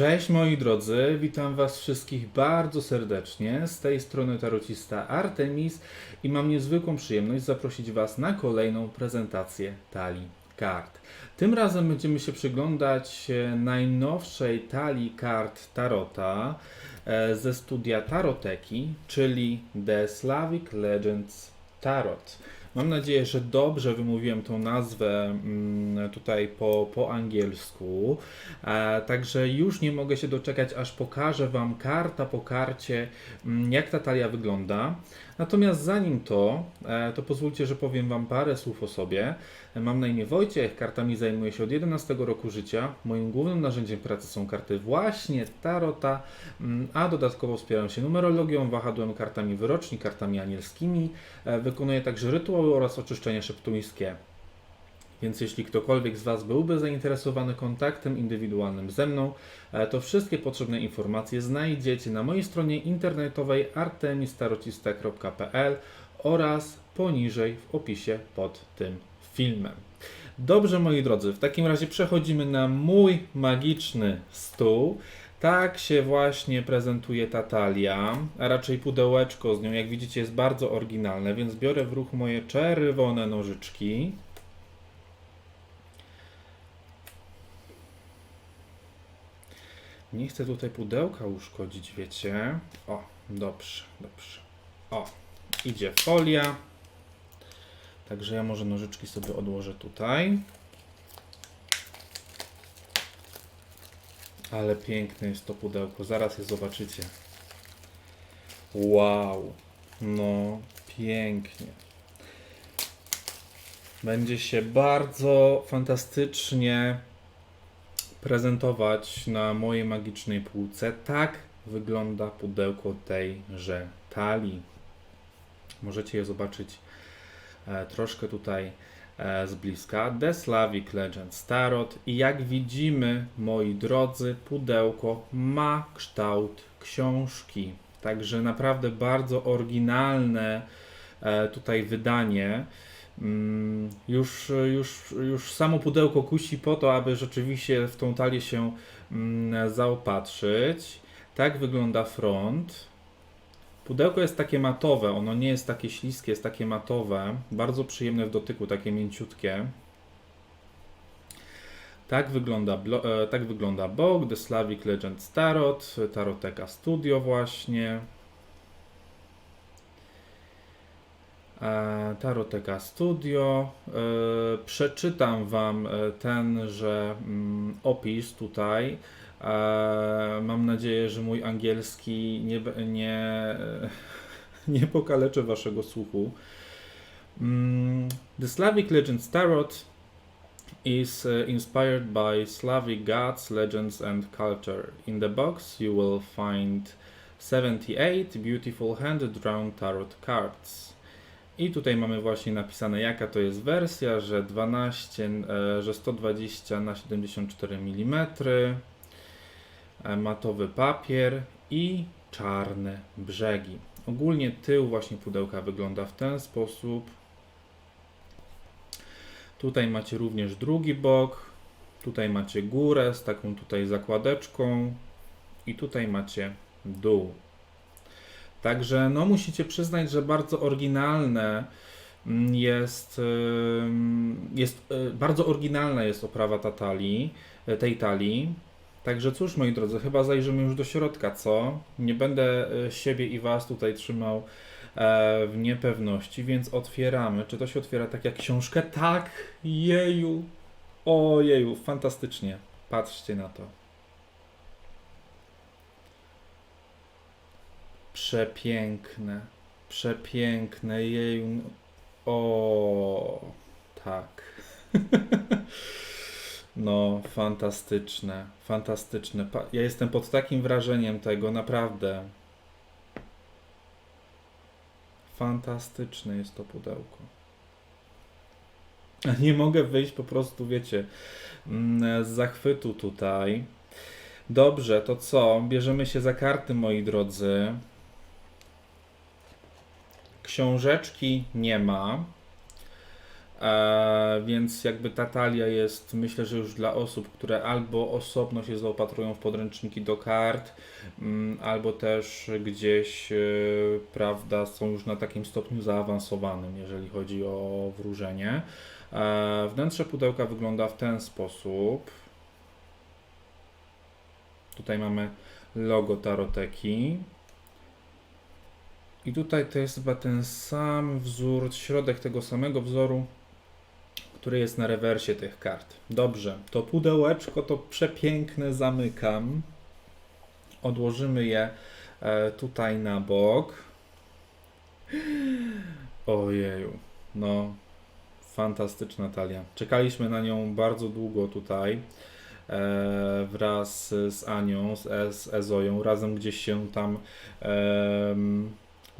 Cześć moi drodzy, witam was wszystkich bardzo serdecznie. Z tej strony tarocista Artemis i mam niezwykłą przyjemność zaprosić was na kolejną prezentację talii kart. Tym razem będziemy się przyglądać e, najnowszej talii kart Tarota e, ze studia Taroteki, czyli The Slavic Legends Tarot. Mam nadzieję, że dobrze wymówiłem tą nazwę mm, tutaj po, po angielsku. E, także już nie mogę się doczekać, aż pokażę Wam karta po karcie, mm, jak ta talia wygląda. Natomiast zanim to, e, to pozwólcie, że powiem Wam parę słów o sobie. Mam na imię Wojciech, kartami zajmuję się od 11 roku życia. Moim głównym narzędziem pracy są karty właśnie Tarota, mm, a dodatkowo wspieram się numerologią, wahadłem kartami wyroczni, kartami anielskimi. E, Wykonuję także rytuały oraz oczyszczenia szeptuńskie. Więc jeśli ktokolwiek z Was byłby zainteresowany kontaktem indywidualnym ze mną, e, to wszystkie potrzebne informacje znajdziecie na mojej stronie internetowej artemistarocista.pl oraz poniżej w opisie pod tym filmem. Dobrze, moi drodzy, w takim razie przechodzimy na mój magiczny stół. Tak się właśnie prezentuje ta talia, a raczej pudełeczko z nią, jak widzicie, jest bardzo oryginalne, więc biorę w ruch moje czerwone nożyczki. Nie chcę tutaj pudełka uszkodzić, wiecie. O, dobrze, dobrze. O, idzie folia. Także ja może nożyczki sobie odłożę tutaj. Ale piękne jest to pudełko, zaraz je zobaczycie. Wow, no pięknie. Będzie się bardzo fantastycznie prezentować na mojej magicznej półce. Tak wygląda pudełko tejże talii. Możecie je zobaczyć e, troszkę tutaj e, z bliska. The Slavic Legends Tarot. I jak widzimy, moi drodzy, pudełko ma kształt książki. Także naprawdę bardzo oryginalne e, tutaj wydanie. Mm, Już, już, już samo pudełko kusi po to, aby rzeczywiście w tą talię się mm, zaopatrzyć. Tak wygląda front. Pudełko jest takie matowe, ono nie jest takie śliskie, jest takie matowe. Bardzo przyjemne w dotyku, takie mięciutkie. Tak wygląda, e, tak wygląda bok, The Slavic Legends Tarot, Taroteka Studio właśnie. E, Taroteka Studio. E, Przeczytam Wam e, tenże mm, opis tutaj. E, Mam nadzieję, że mój angielski nie, nie, nie pokaleczy Waszego słuchu. Mm, The Slavic Legends Tarot is inspired by Slavic gods, legends, and culture. In the box, you will find 78 beautiful hand-drawn tarot cards. I tutaj mamy właśnie napisane, jaka to jest wersja, że 12, e, że 120 na 74 mm, e, matowy papier i czarne brzegi. Ogólnie tył właśnie pudełka wygląda w ten sposób. Tutaj macie również drugi bok. Tutaj macie górę z taką tutaj zakładeczką. I tutaj macie dół. Także no musicie przyznać, że bardzo oryginalne mm, jest, jest y, bardzo oryginalna jest oprawa y, tej talii. Także cóż, moi drodzy, chyba zajrzymy już do środka, co? Nie będę y, siebie i was tutaj trzymał e, w niepewności, więc otwieramy. Czy to się otwiera tak jak książkę? Tak! Jeju! Ojeju, fantastycznie. Patrzcie na to. Przepiękne, przepiękne, jeju. O, tak. No, fantastyczne, fantastyczne. Ja jestem pod takim wrażeniem tego, naprawdę. Fantastyczne jest to pudełko. Nie mogę wyjść po prostu, wiecie, mm, z zachwytu tutaj. Dobrze, to co? Bierzemy się za karty, moi drodzy. Książeczki nie ma. E, więc jakby ta talia jest, myślę, że już dla osób, które albo osobno się zaopatrują w podręczniki do kart, mm, albo też gdzieś, e, prawda, są już na takim stopniu zaawansowanym, jeżeli chodzi o wróżenie. E, wnętrze pudełka wygląda w ten sposób. Tutaj mamy logo taroteki. I tutaj to jest chyba ten sam wzór, środek tego samego wzoru, który jest na rewersie tych kart. Dobrze, to pudełeczko to przepiękne zamykam. Odłożymy je e, tutaj na bok. Ojeju, no fantastyczna talia. Czekaliśmy na nią bardzo długo tutaj e, wraz z Anią, z, z Ezoją. Razem gdzieś się tam,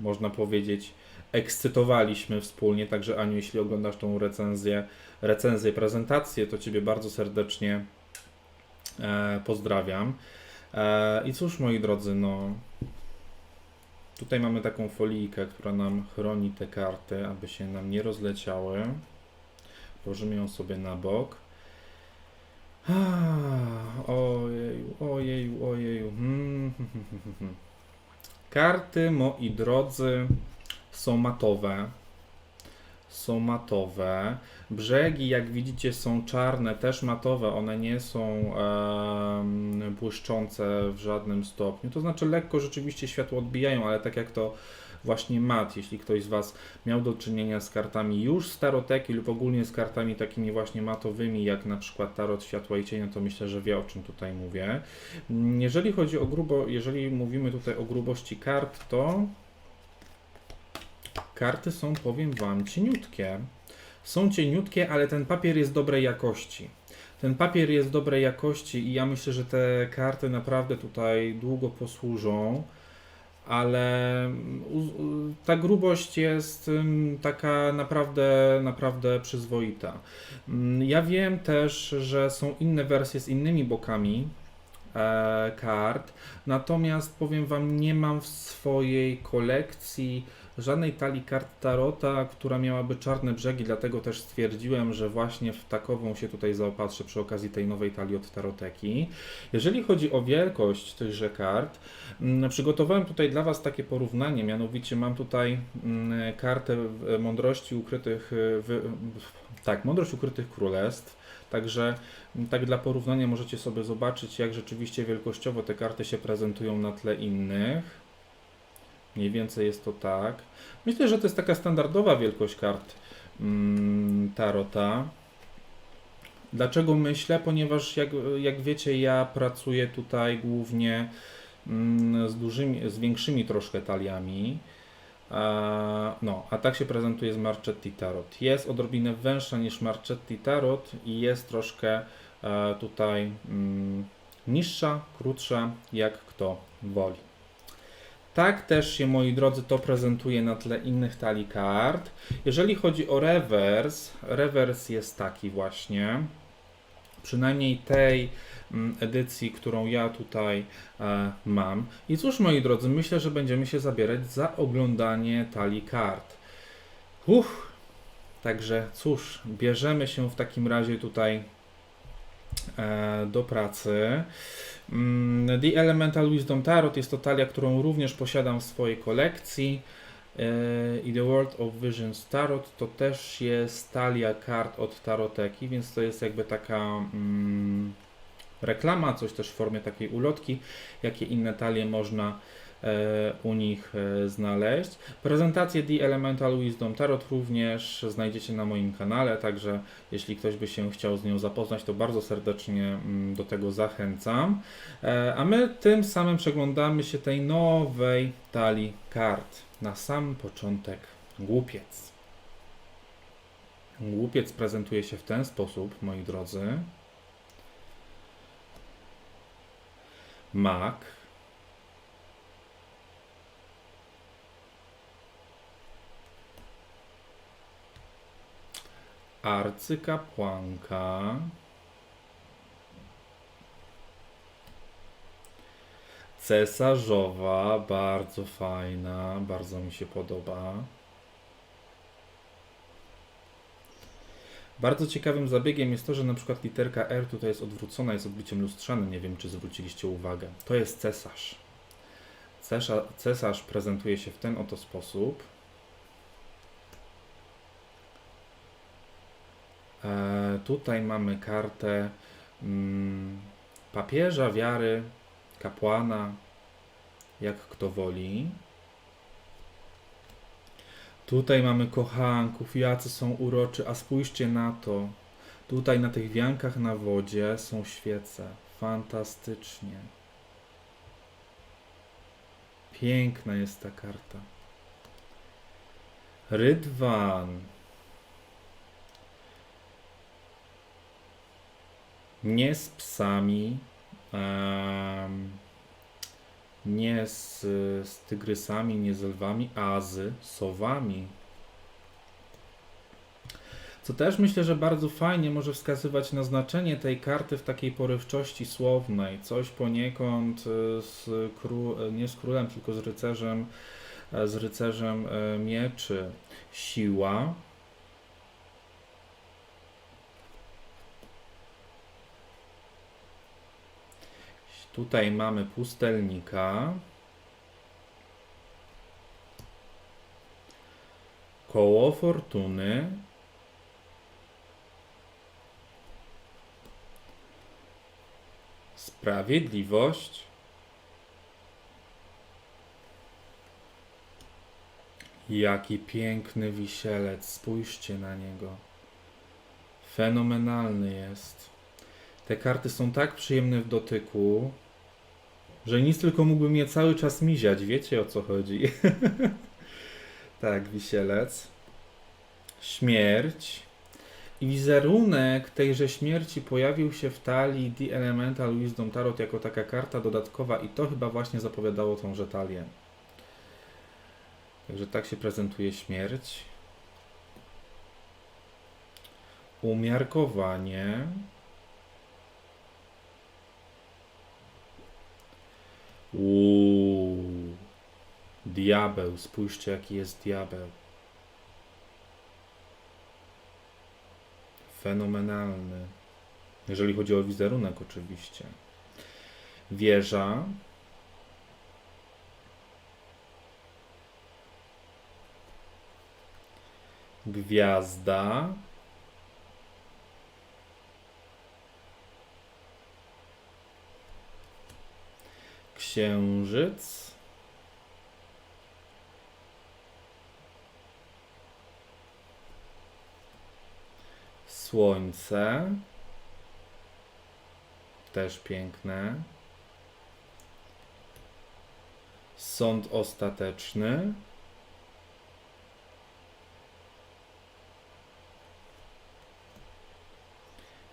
można powiedzieć, ekscytowaliśmy wspólnie. Także Aniu, jeśli oglądasz tą recenzję, recenzję, prezentację, to Ciebie bardzo serdecznie e, pozdrawiam. E, I cóż, moi drodzy, no. Tutaj mamy taką folijkę, która nam chroni te karty, aby się nam nie rozleciały. Położymy ją sobie na bok. Ojeju, ojeju, ojeju. Hmm, hmm, hmm, hmm, hmm. Karty, moi drodzy, są matowe. Są matowe. Brzegi, jak widzicie, są czarne, też matowe. One nie są em, błyszczące w żadnym stopniu. To znaczy, lekko rzeczywiście światło odbijają, ale tak jak to właśnie mat, jeśli ktoś z Was miał do czynienia z kartami już z taroteki lub ogólnie z kartami takimi właśnie matowymi, jak na przykład tarot światła i cienia, to myślę, że wie o czym tutaj mówię. Mm, Jeżeli chodzi o grubo, jeżeli mówimy tutaj o grubości kart, to karty są, powiem Wam, cieniutkie. Są cieniutkie, ale ten papier jest dobrej jakości. Ten papier jest dobrej jakości i ja myślę, że te karty naprawdę tutaj długo posłużą, ale mm, ta grubość jest taka naprawdę, naprawdę przyzwoita. Mm, Ja wiem też, że są inne wersje z innymi bokami e, kart, natomiast powiem Wam, nie mam w swojej kolekcji żadnej talii kart Tarota, która miałaby czarne brzegi, dlatego też stwierdziłem, że właśnie w takową się tutaj zaopatrzę przy okazji tej nowej talii od Taroteki. Jeżeli chodzi o wielkość tychże kart, mm, przygotowałem tutaj dla Was takie porównanie, mianowicie mam tutaj mm, kartę e, mądrości ukrytych, e, tak, mądrość ukrytych królestw, także mm, tak dla porównania możecie sobie zobaczyć, jak rzeczywiście wielkościowo te karty się prezentują na tle innych. Mniej więcej jest to tak. Myślę, że to jest taka standardowa wielkość kart mm, Tarota. Dlaczego myślę? Ponieważ jak, jak wiecie, ja pracuję tutaj głównie mm, z dużymi, z większymi troszkę taliami. A, no, a tak się prezentuje z Marchetti Tarot. Jest odrobinę węższa niż Marchetti Tarot i jest troszkę e, tutaj mm, niższa, krótsza, jak kto woli. Tak też się, moi drodzy, to prezentuje na tle innych talii kart. Jeżeli chodzi o rewers, rewers jest taki właśnie. Przynajmniej tej mm, edycji, którą ja tutaj e, mam. I cóż, moi drodzy, myślę, że będziemy się zabierać za oglądanie talii kart. Uff, także cóż, bierzemy się w takim razie tutaj e, do pracy. Mm, The Elemental Wisdom Tarot jest to talia, którą również posiadam w swojej kolekcji. E, I The World of Visions Tarot to też jest talia kart od Taroteki, więc to jest jakby taka mm, reklama, coś też w formie takiej ulotki, jakie inne talie można u nich e, znaleźć. Prezentację The Elemental Wisdom Tarot również znajdziecie na moim kanale, także jeśli ktoś by się chciał z nią zapoznać, to bardzo serdecznie mm, do tego zachęcam. E, A my tym samym przeglądamy się tej nowej talii kart. Na sam początek głupiec. Głupiec prezentuje się w ten sposób, moi drodzy. Mak. Arcykapłanka. Cesarzowa, bardzo fajna, bardzo mi się podoba. Bardzo ciekawym zabiegiem jest to, że na przykład literka R tutaj jest odwrócona, jest odbiciem lustrzanym. Nie wiem, czy zwróciliście uwagę. To jest cesarz. Cesarz, cesarz prezentuje się w ten oto sposób. Tutaj mamy kartę mm, papieża, wiary, kapłana, jak kto woli. Tutaj mamy kochanków, jacy są uroczy, a spójrzcie na to. Tutaj na tych wiankach na wodzie są świece. Fantastycznie. Piękna jest ta karta. Rydwan. Nie z psami. nie z, z tygrysami, nie z lwami, a z sowami. Co też myślę, że bardzo fajnie może wskazywać na znaczenie tej karty w takiej porywczości słownej. Coś poniekąd y, z y, nie z królem, tylko z rycerzem, e, z rycerzem e, mieczy. Siła. Tutaj mamy pustelnika. Koło fortuny. Sprawiedliwość. Jaki piękny wisielec, spójrzcie na niego. Fenomenalny jest. Te karty są tak przyjemne w dotyku, że nic tylko mógłby mnie cały czas miziać. Wiecie o co chodzi? tak, wisielec. Śmierć. I wizerunek tejże śmierci pojawił się w talii The Elemental Wisdom Tarot jako taka karta dodatkowa i to chyba właśnie zapowiadało tąże talię. Także tak się prezentuje śmierć. Umiarkowanie. Uuu. Diabeł, spójrzcie jaki jest diabeł. Fenomenalny. Jeżeli chodzi o wizerunek, oczywiście. Wieża. Gwiazda. Księżyc. Słońce. Też piękne. Sąd ostateczny.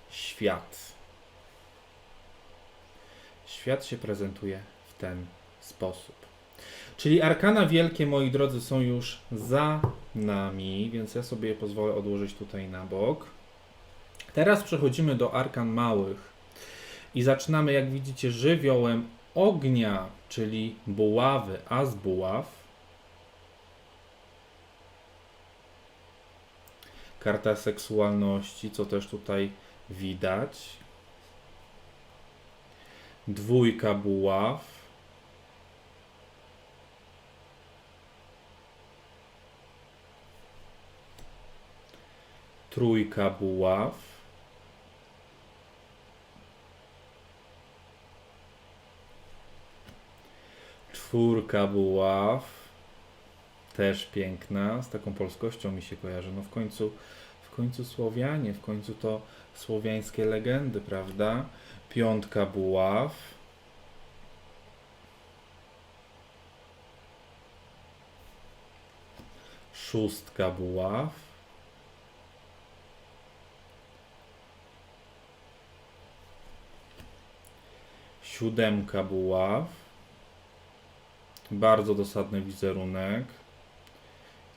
Świat. Świat się prezentuje ten sposób. Czyli arkana wielkie, moi drodzy, są już za nami, więc ja sobie je pozwolę odłożyć tutaj na bok. Teraz przechodzimy do arkan małych i zaczynamy, jak widzicie, żywiołem ognia, czyli buławy, a z buław. Karta seksualności, co też tutaj widać. Dwójka buław. Trójka buław. Czwórka buław. Też piękna, z taką polskością mi się kojarzy. No w końcu, w końcu Słowianie, w końcu to słowiańskie legendy, prawda? Piątka buław. Szóstka buław. Siódemka buław. Bardzo dosadny wizerunek.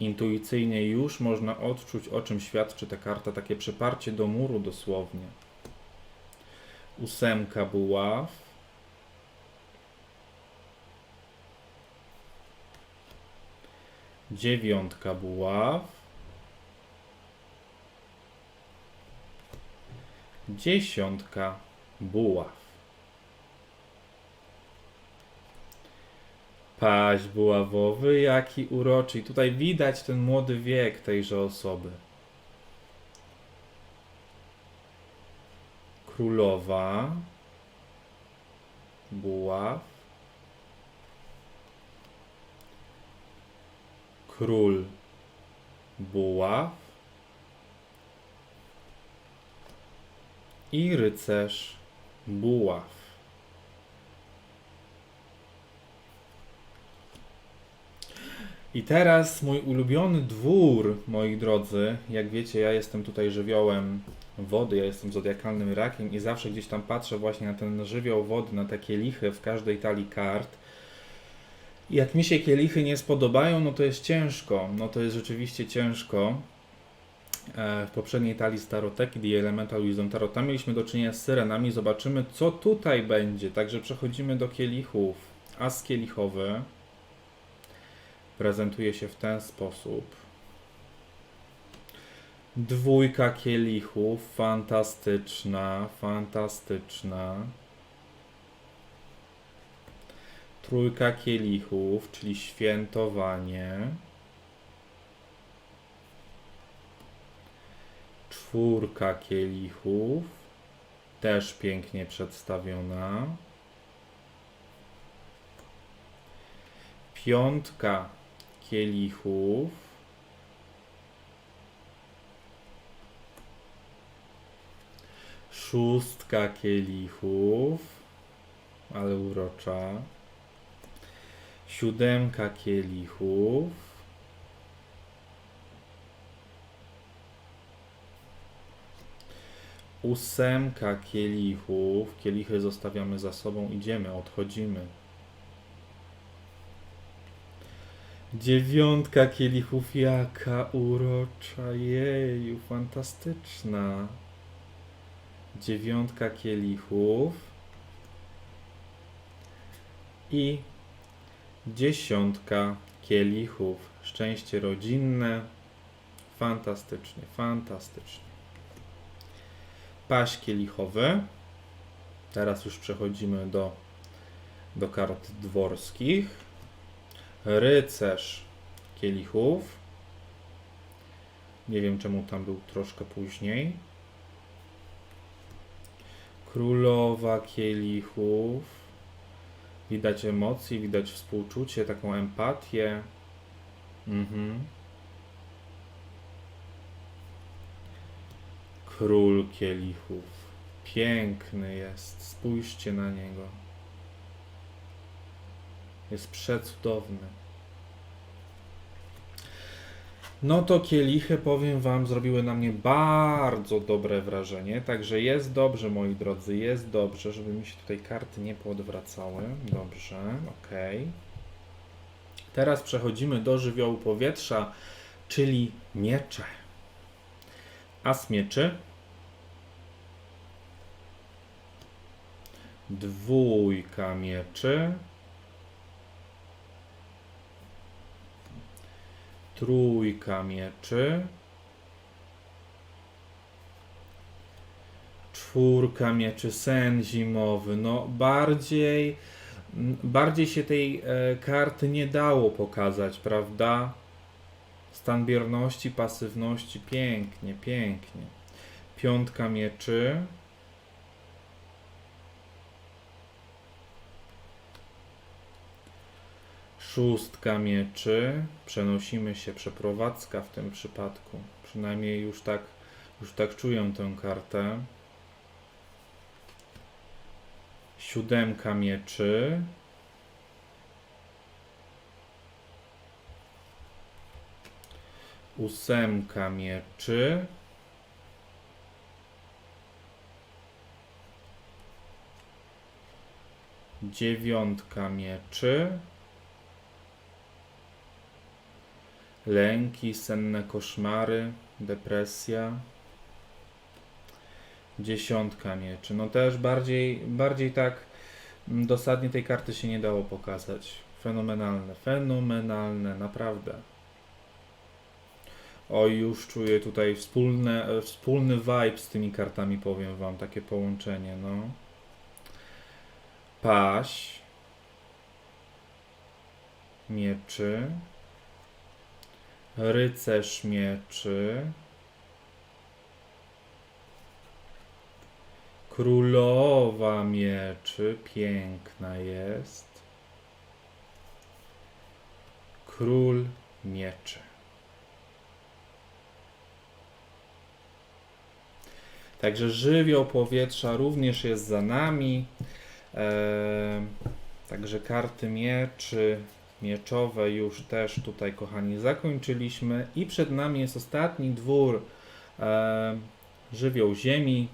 Intuicyjnie już można odczuć, o czym świadczy ta karta, takie przyparcie do muru dosłownie. Ósemka buław. Dziewiątka buław. Dziesiątka buław. Paź buławowy, jaki uroczy. I tutaj widać ten młody wiek tejże osoby. Królowa. Buław. Król. Buław. I rycerz. Buław. I teraz mój ulubiony dwór, moi drodzy. Jak wiecie, ja jestem tutaj żywiołem wody, ja jestem zodiakalnym rakiem i zawsze gdzieś tam patrzę właśnie na ten żywioł wody, na te kielichy w każdej talii kart. Jak mi się kielichy nie spodobają, no to jest ciężko. No to jest rzeczywiście ciężko. E, W poprzedniej talii z Taroteki, The Elemental Wisdom Tarota, mieliśmy do czynienia z syrenami. Zobaczymy, co tutaj będzie. Także przechodzimy do kielichów. As kielichowy prezentuje się w ten sposób. Dwójka kielichów, fantastyczna, fantastyczna. Trójka kielichów, czyli świętowanie. Czwórka kielichów, też pięknie przedstawiona. Piątka kielichów. Szóstka kielichów, ale urocza. Siódemka kielichów. Ósemka kielichów. Kielichy zostawiamy za sobą, idziemy, odchodzimy. Dziewiątka kielichów, jaka urocza, jeju, fantastyczna. Dziewiątka kielichów i dziesiątka kielichów. Szczęście rodzinne, fantastycznie, fantastycznie. Paź kielichowy. Teraz już przechodzimy do, do kart dworskich rycerz kielichów. Nie wiem czemu tam był troszkę później. Królowa kielichów. Widać emocje, widać współczucie, taką empatię. Mhm. Król kielichów. Piękny jest. Spójrzcie na niego. Jest przecudowny. No to kielichy, powiem Wam, zrobiły na mnie bardzo dobre wrażenie. Także jest dobrze, moi drodzy, jest dobrze, żeby mi się tutaj karty nie poodwracały. Dobrze, ok. Teraz przechodzimy do żywiołu powietrza, czyli miecze. As mieczy. Dwójka mieczy. Trójka mieczy. Czwórka mieczy, sen zimowy. No bardziej, bardziej się tej e, karty nie dało pokazać, prawda? Stan bierności, pasywności, pięknie, pięknie. Piątka mieczy. Szóstka mieczy. Przenosimy się, przeprowadzka w tym przypadku. Przynajmniej już tak, już tak czuję tę kartę. Siódemka mieczy. Ósemka mieczy. Dziewiątka mieczy. Lęki, senne koszmary, depresja. Dziesiątka mieczy. No też bardziej, bardziej tak mm, dosadnie tej karty się nie dało pokazać. Fenomenalne, fenomenalne, naprawdę. Oj, już czuję tutaj wspólne, e, wspólny vibe z tymi kartami, powiem wam, takie połączenie, no. Paś. Mieczy. Rycerz mieczy. Królowa mieczy, piękna jest. Król mieczy. Także żywioł powietrza również jest za nami. Eee, także karty mieczy, mieczowe już też tutaj, kochani, zakończyliśmy. I przed nami jest ostatni dwór. Eee, żywioł ziemi,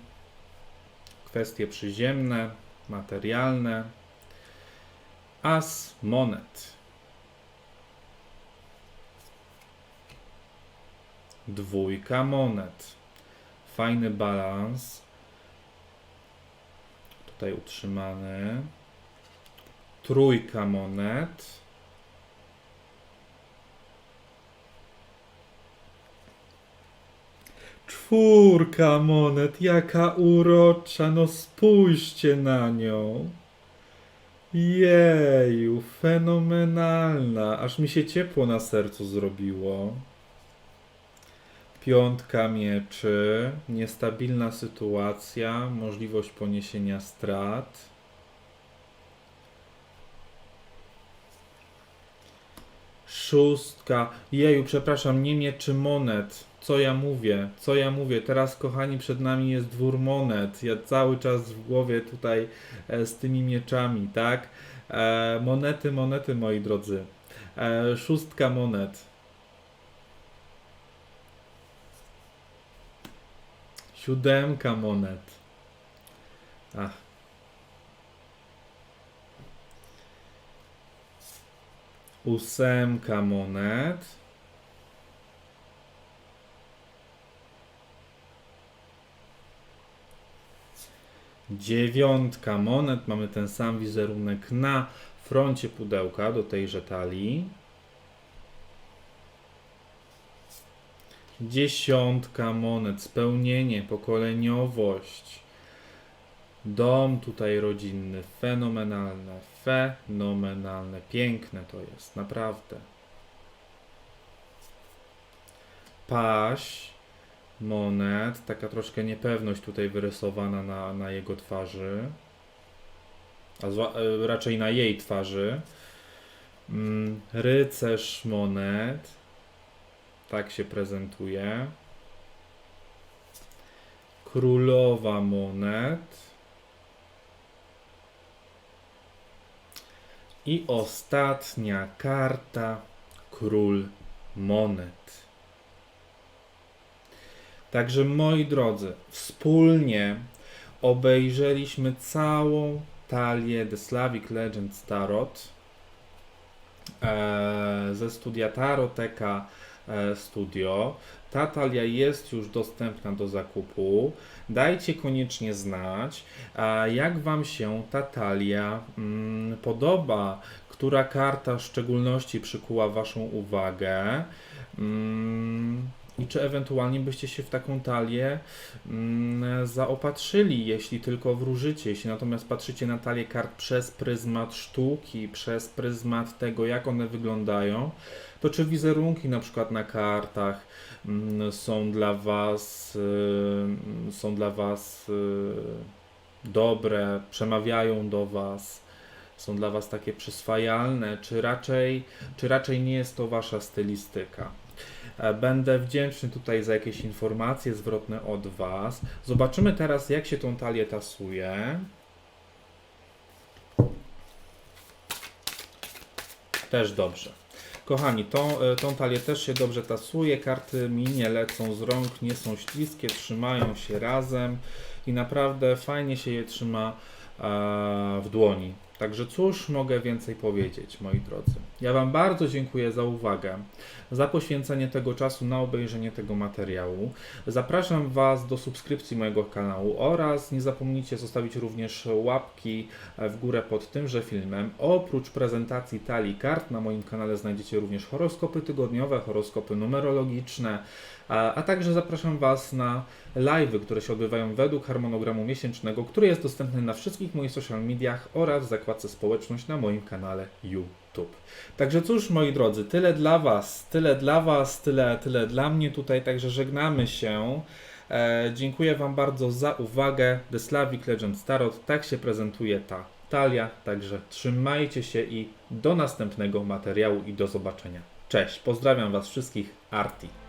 kwestie przyziemne, materialne. As monet. Dwójka monet. Fajny balans. Tutaj utrzymany. Trójka monet. Czwórka monet, jaka urocza, no spójrzcie na nią. Jeju, fenomenalna, aż mi się ciepło na sercu zrobiło. Piątka mieczy, niestabilna sytuacja, możliwość poniesienia strat. Szóstka, jeju, przepraszam, nie mieczy monet. Co ja mówię? Co ja mówię? Teraz, kochani, przed nami jest dwór monet. Ja cały czas w głowie tutaj e, z tymi mieczami, tak? E, monety, monety, moi drodzy. E, szóstka monet. Siódemka monet. Ach. Ósemka monet. Dziewiątka monet. Mamy ten sam wizerunek na froncie pudełka do tejże talii. Dziesiątka monet, spełnienie, pokoleniowość. Dom tutaj rodzinny, fenomenalne, fenomenalne, piękne to jest, naprawdę. Paś monet, taka troszkę niepewność tutaj wyrysowana na, na jego twarzy, a zła, e, raczej na jej twarzy. Mm, rycerz monet, tak się prezentuje. Królowa monet. I ostatnia karta król monet. Także moi drodzy, wspólnie obejrzeliśmy całą talię The Slavic Legends Tarot e, ze studia Taroteka e, Studio. Ta talia jest już dostępna do zakupu. Dajcie koniecznie znać, jak Wam się ta talia mm, podoba, która karta w szczególności przykuła Waszą uwagę. I czy ewentualnie byście się w taką talię mm, zaopatrzyli, jeśli tylko wróżycie. Jeśli natomiast patrzycie na talię kart przez pryzmat sztuki, przez pryzmat tego, jak one wyglądają, to czy wizerunki na przykład na kartach mm, są dla Was, y, są dla Was y, dobre, przemawiają do Was, są dla Was takie przyswajalne, czy raczej, czy raczej nie jest to Wasza stylistyka. E, Będę wdzięczny tutaj za jakieś informacje zwrotne od Was. Zobaczymy teraz, jak się tą talię tasuje. Też dobrze. Kochani, tą, e, tą talię też się dobrze tasuje. Karty mi nie lecą z rąk, nie są śliskie, trzymają się razem i naprawdę fajnie się je trzyma e, w dłoni. Także cóż mogę więcej powiedzieć, moi drodzy. Ja Wam bardzo dziękuję za uwagę, za poświęcenie tego czasu na obejrzenie tego materiału. Zapraszam Was do subskrypcji mojego kanału oraz nie zapomnijcie zostawić również łapki w górę pod tymże filmem. Oprócz prezentacji talii kart na moim kanale znajdziecie również horoskopy tygodniowe, horoskopy numerologiczne, a także zapraszam Was na live'y, które się odbywają według harmonogramu miesięcznego, który jest dostępny na wszystkich moich social mediach oraz w zakładce społeczność na moim kanale YouTube. Także cóż, moi drodzy, tyle dla Was, tyle dla Was, tyle, tyle dla mnie tutaj, także żegnamy się. E, dziękuję Wam bardzo za uwagę. The Slavic Legend Tarot, tak się prezentuje ta talia, także trzymajcie się i do następnego materiału i do zobaczenia. Cześć, pozdrawiam Was wszystkich, Arti.